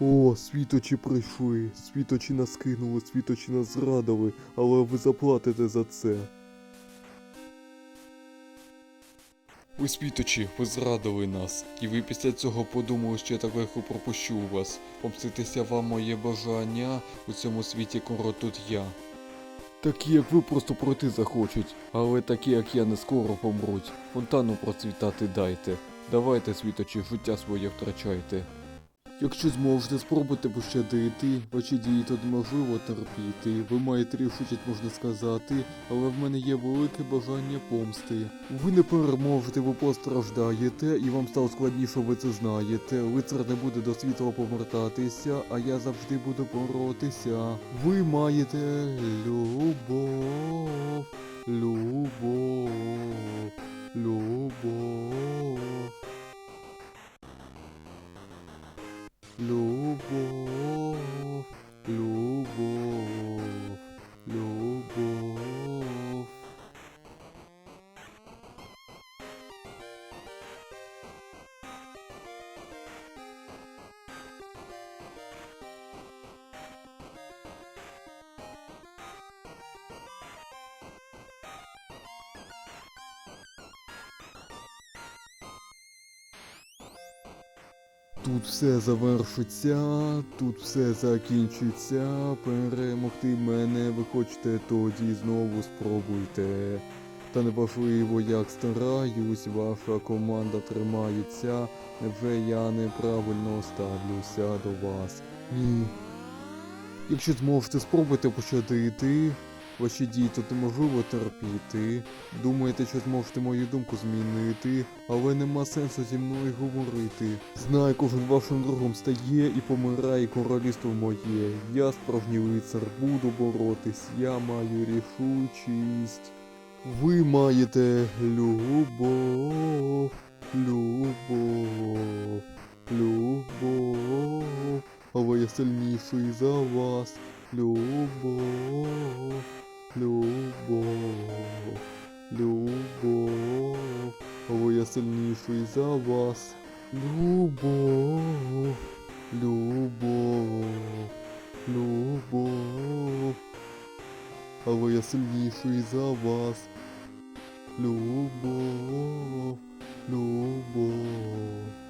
О, світочі прийшли, світочі нас кинули, світочі нас зрадили, але ви заплатите за це. Ви світочі, ви зрадили нас, і ви після цього подумали, що я так легко пропущу вас. Помститися вам моє бажання у цьому світі коро тут я. Такі, як ви просто пройти захочуть, але такі, як я, не скоро помруть. Фонтану процвітати дайте. Давайте, світочі, життя своє втрачайте. Якщо зможете, спробуйте пощадити, ваші дії тут неможливо терпіти. Ви маєте рішучість, можна сказати, але в мене є велике бажання помсти. Ви не переможете, ви постраждаєте, і вам стало складніше, ви це знаєте. Лицар не буде до світла повертатися, а я завжди буду боротися. Ви маєте любов, любов. Любов, любов, Тут все завершиться, тут все закінчиться. Перемогти мене ви хочете, тоді знову спробуйте. Та неважливо, як стараюсь, ваша команда тримається. Невже я неправильно ставлюся до вас? Ні. Якщо зможете, спробуйте пощадити. Ваші дії тут неможливо терпіти. Думаєте, що зможете мою думку змінити, але нема сенсу зі мною говорити. Знаю, кожен вашим другом стає і помирає королівство моє. Я справжній лицар, буду боротись, я маю рішучість. Ви маєте любов, любов, любов, але я сильніший за вас. Любов, любов, любов, або я сильніший за вас. Любов, любов, любов, або я сильніший за вас. Любов, любов.